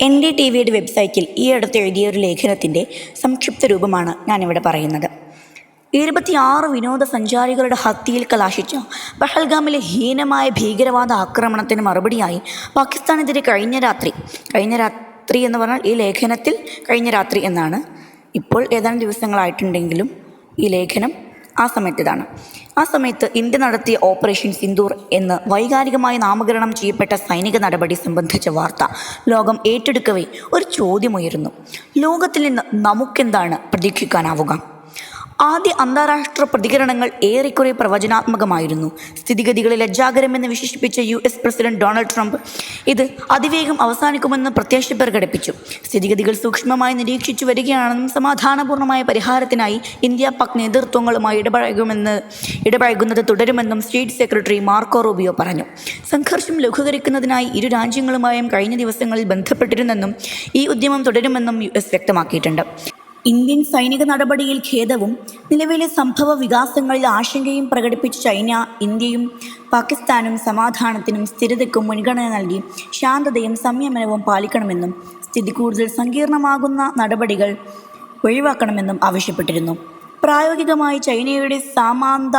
N D T വിയുടെ വെബ്സൈറ്റിൽ ഈ അടുത്ത് എഴുതിയ ഒരു ലേഖനത്തിന്റെ സംക്ഷിപ്ത രൂപമാണ് ഞാനിവിടെ പറയുന്നത്. ഇരുപത്തിയാറ് വിനോദസഞ്ചാരികളുടെ ഹത്യയിൽ കലാശിച്ച പഹൽഗാമിലെ ഹീനമായ ഭീകരവാദ ആക്രമണത്തിന് മറുപടിയായി പാകിസ്ഥാനെതിരെ കഴിഞ്ഞ രാത്രി കഴിഞ്ഞ രാത്രി എന്ന് പറഞ്ഞാൽ ഈ ലേഖനത്തിൽ കഴിഞ്ഞ രാത്രി എന്നാണ്. ഇപ്പോൾ ഏതാനും ദിവസങ്ങളായിട്ടുണ്ടെങ്കിലും ഈ ലേഖനം ആ സമയത്തേതാണ്. ആ സമയത്ത് ഇന്ത്യ നടത്തിയ ഓപ്പറേഷൻ സിന്ദൂർ എന്ന് വൈകാരികമായി നാമകരണം ചെയ്യപ്പെട്ട സൈനിക നടപടി സംബന്ധിച്ച വാർത്ത ലോകം ഏറ്റെടുക്കവേ ഒരു ചോദ്യമുയരുന്നു. ലോകത്തിൽ നിന്ന് നമുക്കെന്താണ് പ്രതീക്ഷിക്കാനാവുക? ആദ്യ അന്താരാഷ്ട്ര പ്രതികരണങ്ങൾ ഏറെക്കുറെ പ്രവചനാത്മകമായിരുന്നു. സ്ഥിതിഗതികളെ ലജ്ജാകരമെന്ന് വിശേഷിപ്പിച്ച U S president Donald Trump ഇത് അതിവേഗം അവസാനിക്കുമെന്ന് പ്രത്യാശ പ്രകടിപ്പിച്ചു. സ്ഥിതിഗതികൾ സൂക്ഷ്മമായി നിരീക്ഷിച്ചു വരികയാണെന്നും സമാധാനപൂർണമായ പരിഹാരത്തിനായി ഇന്ത്യ പാക് നേതൃത്വങ്ങളുമായി ഇടപഴകുമെന്ന് ഇടപഴകുന്നത് തുടരുമെന്നും സ്റ്റേറ്റ് സെക്രട്ടറി മാർക്കോ റൂബിയോ പറഞ്ഞു. സംഘർഷം ലഘൂകരിക്കുന്നതിനായി ഇരു രാജ്യങ്ങളുമായും കഴിഞ്ഞ ദിവസങ്ങളിൽ ബന്ധപ്പെട്ടിരുന്നെന്നും ഈ ഉദ്യമം തുടരുമെന്നും യു എസ് വ്യക്തമാക്കിയിട്ടുണ്ട്. ഇന്ത്യൻ സൈനിക നടപടിയിൽ ഖേദവും നിലവിലെ സംഭവ വികാസങ്ങളിൽ ആശങ്കയും പ്രകടിപ്പിച്ച ചൈന ഇന്ത്യയും പാകിസ്ഥാനും സമാധാനത്തിനും സ്ഥിരതയ്ക്കും മുൻഗണന നൽകി ശാന്തതയും സംയമനവും പാലിക്കണമെന്നും സ്ഥിതി കൂടുതൽ സങ്കീർണമാകുന്ന നടപടികൾ ഒഴിവാക്കണമെന്നും ആവശ്യപ്പെട്ടിരുന്നു. പ്രായോഗികമായി ചൈനയുടെ സാമാന്ത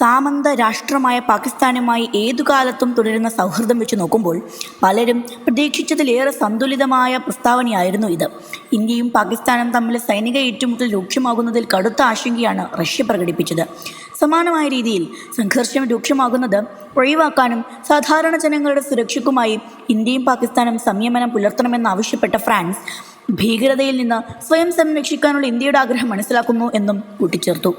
സാമന്ത രാഷ്ട്രമായ പാകിസ്ഥാനുമായി ഏതു കാലത്തും തുടരുന്ന സൗഹൃദം വെച്ച് നോക്കുമ്പോൾ പലരും പ്രതീക്ഷിച്ചതിലേറെ സന്തുലിതമായ പ്രസ്താവനയായിരുന്നു ഇത്. ഇന്ത്യയും പാകിസ്ഥാനും തമ്മിൽ സൈനിക ഏറ്റുമുട്ടൽ രൂക്ഷമാകുന്നതിൽ കടുത്ത ആശങ്കയാണ് റഷ്യ പ്രകടിപ്പിച്ചത്. സമാനമായ രീതിയിൽ സംഘർഷം രൂക്ഷമാകുന്നത് ഒഴിവാക്കാനും സാധാരണ ജനങ്ങളുടെ സുരക്ഷയ്ക്കുമായി ഇന്ത്യയും പാകിസ്ഥാനും സംയമനം പുലർത്തണമെന്നാവശ്യപ്പെട്ട ഫ്രാൻസ് ഭീകരതയിൽ നിന്ന് സ്വയം സംരക്ഷിക്കാനുള്ള ഇന്ത്യയുടെ ആഗ്രഹം മനസ്സിലാക്കുന്നു എന്നും കൂട്ടിച്ചേർത്തു.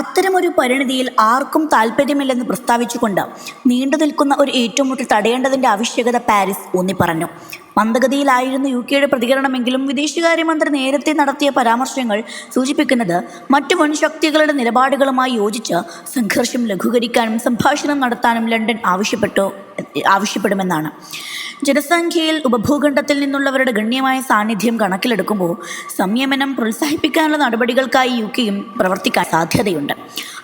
അത്തരമൊരു പരിണിതിയിൽ ആർക്കും താല്പര്യമില്ലെന്ന് പ്രസ്താവിച്ചുകൊണ്ട് നീണ്ടു നിൽക്കുന്ന ഒരു ഏറ്റുമുട്ടൽ തടയേണ്ടതിന്റെ ആവശ്യകത പാരീസ് ഊന്നിപ്പറഞ്ഞു. മന്ദഗതിയിലായിരുന്നു യു കെയുടെ പ്രതികരണമെങ്കിലും വിദേശകാര്യമന്ത്രി നേരത്തെ നടത്തിയ പരാമർശങ്ങൾ സൂചിപ്പിക്കുന്നത് മറ്റു മുൻ ശക്തികളുടെ നിലപാടുകളുമായി യോജിച്ച് സംഘർഷം ലഘൂകരിക്കാനും സംഭാഷണം നടത്താനും ലണ്ടൻ ആവശ്യപ്പെട്ടു ആവശ്യപ്പെടുമെന്നാണ്. ജനസംഖ്യയിൽ ഉപഭൂഖണ്ഡത്തിൽ നിന്നുള്ളവരുടെ ഗണ്യമായ സാന്നിധ്യം കണക്കിലെടുക്കുമ്പോൾ സംയമനം പ്രോത്സാഹിപ്പിക്കാനുള്ള നടപടികൾക്കായി യു കെയും പ്രവർത്തിക്കാൻ സാധ്യതയുണ്ട്.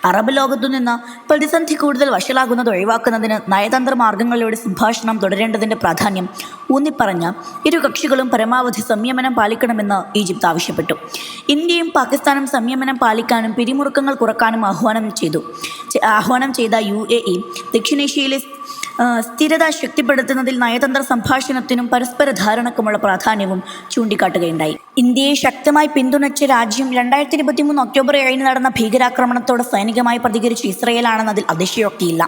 അറബ് ലോകത്തു നിന്ന് പ്രതിസന്ധി കൂടുതൽ വഷളാകുന്നത് ഒഴിവാക്കുന്നതിന് നയതന്ത്ര മാർഗങ്ങളിലൂടെ സംഭാഷണം തുടരേണ്ടതിന്റെ പ്രാധാന്യം ഊന്നിപ്പറഞ്ഞ ഇരു കക്ഷികളും പരമാവധി സംയമനം പാലിക്കണമെന്ന് ഈജിപ്ത് ആവശ്യപ്പെട്ടു. ഇന്ത്യയും പാകിസ്ഥാനും സംയമനം പാലിക്കാനും പിരിമുറുക്കങ്ങൾ കുറക്കാനും ആഹ്വാനം ചെയ്തു. ആഹ്വാനം ചെയ്ത യു ദക്ഷിണേഷ്യയിലെ സ്ഥിരത ശക്തിപ്പെടുത്തുന്നതിൽ നയതന്ത്ര സംഭാഷണത്തിനും പരസ്പര ധാരണക്കുമുള്ള പ്രാധാന്യവും ചൂണ്ടിക്കാട്ടുകയുണ്ടായി. ഇന്ത്യയെ ശക്തമായി പിന്തുണച്ച രാജ്യം രണ്ടായിരത്തി ഇരുപത്തിമൂന്ന് ഒക്ടോബർ ഏഴിന് നടന്ന ഭീകരാക്രമണത്തോട് സൈനികമായി പ്രതികരിച്ച ഇസ്രയേലാണെന്നതിൽ അതിശയോക്തിയില്ല.